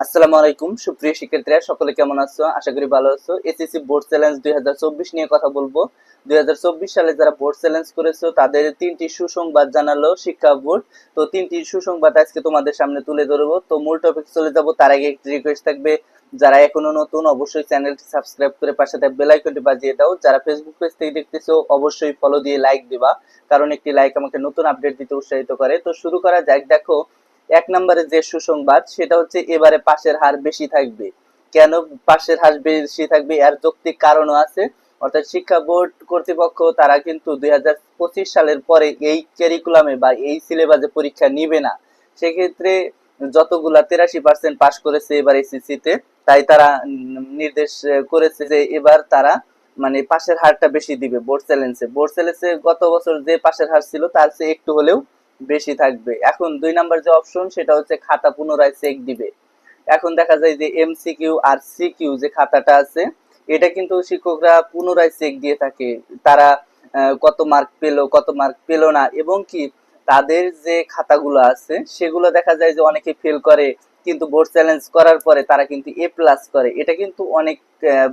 আসসালামু আলাইকুম, সুপ্রিয় শিক্ষার্থীরা, সকলে কেমন আছো? আশা করি ভালো আছো। এসএসসি বোর্ড চ্যালেঞ্জ দুই নিয়ে কথা বলব। দুই সালে যারা বোর্ড চ্যালেঞ্জ করেছ, তাদের তিনটি সুসংবাদ জানালো শিক্ষা বোর্ড। তো তিনটি সুসংবাদ আজকে তোমাদের সামনে তুলে ধরবো। তো মূল টপিক চলে যাব, তার আগে একটি রিকোয়েস্ট থাকবে, যারা এখনও নতুন, অবশ্যই চ্যানেলটি সাবস্ক্রাইব করে পাশে থাকবে বেল বাজিয়ে দাও। যারা ফেসবুক পেজ থেকে দেখতেছো, অবশ্যই ফলো দিয়ে লাইক দিবা, কারণ একটি লাইক আমাকে নতুন আপডেট দিতে উৎসাহিত করে। তো শুরু করা যাক। দেখো এক নম্বরে যে সুসংবাদ, সেটা হচ্ছে এবারে পাশের হার বেশি থাকবে। কেন পাশের হার বেশি থাকবে? এর যৌক্তিক কারণও আছে। অর্থাৎ শিক্ষা বোর্ড কর্তৃপক্ষ, তারা কিন্তু দুই সালের পরে এই ক্যারিকুলামে বা এই সিলেবাসে পরীক্ষা নিবে না। সেক্ষেত্রে যতগুলা তেরাশি পার্সেন্ট পাশ করেছে এবার এসিসিতে তাই তারা নির্দেশ করেছে যে এবার তারা মানে পাশের হারটা বেশি দিবে বোর্ড চ্যালেঞ্জে। বোর্ড চ্যালেঞ্জে গত বছর যে পাশের হার ছিল, তার চেয়ে একটু হলেও বেশি থাকবে। এখন দুই নাম্বার যে অপশন সেটা হচ্ছে খাতা পুনরায় চেক দিবে। এখন দেখা যায় যে এমসিকিউ আর সিকিউ যে খাতাটা আছে, এটা কিন্তু শিক্ষকরা পুনরায় চেক দিয়ে থাকে। তারা কত মার্ক পেল, কত মার্ক পেল না, এবং কি তাদের যে খাতাগুলো আছে, সেগুলো দেখা যায় যে অনেকে ফেল করে, কিন্তু বোর্ড চ্যালেঞ্জ করার পরে তারা কিন্তু এ প্লাস করে। এটা কিন্তু অনেক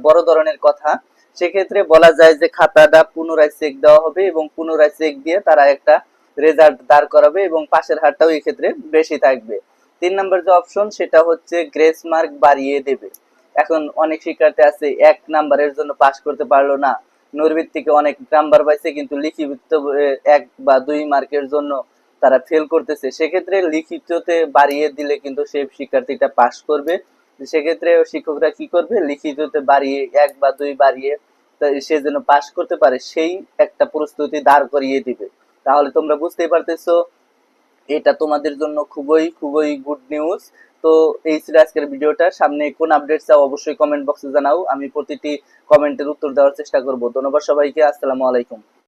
বড় ধরনের কথা। সেক্ষেত্রে বলা যায় যে খাতাটা পুনরায় চেক দেওয়া হবে এবং পুনরায় চেক দিয়ে তারা একটা রেজাল্ট দাঁড় করাবে এবং পাশের হারটাও ক্ষেত্রে বেশি থাকবে। তিন নম্বর যে অপশন সেটা হচ্ছে গ্রেস মার্ক বাড়িয়ে দেবে। এখন অনেক শিক্ষার্থী আছে, এক নাম্বারের জন্য পাশ করতে পারল না। নৈর্ভিত থেকে অনেক নাম্বার পাইছে, কিন্তু লিখিত এক বা দুই মার্কের জন্য তারা ফেল করতেছে। সেক্ষেত্রে লিখিততে বাড়িয়ে দিলে কিন্তু সেই শিক্ষার্থীটা পাশ করবে। সেক্ষেত্রে শিক্ষকরা কি করবে? লিখিততে বাড়িয়ে, এক বা দুই বাড়িয়ে সে যেন পাশ করতে পারে, সেই একটা প্রস্তুতি দাঁড় করিয়ে দিবে। তাহলে তোমরা বুঝতেই পারতেছো, এটা তোমাদের জন্য খুবই খুবই গুড নিউজ তো এই ছিল আজকের ভিডিওটা। সামনে কোন আপডেট চাও অবশ্যই কমেন্ট বক্সে জানাও। আমি প্রতিটি কমেন্টের উত্তর দেওয়ার চেষ্টা করব। ধন্যবাদ সবাইকে। আসসালামু আলাইকুম।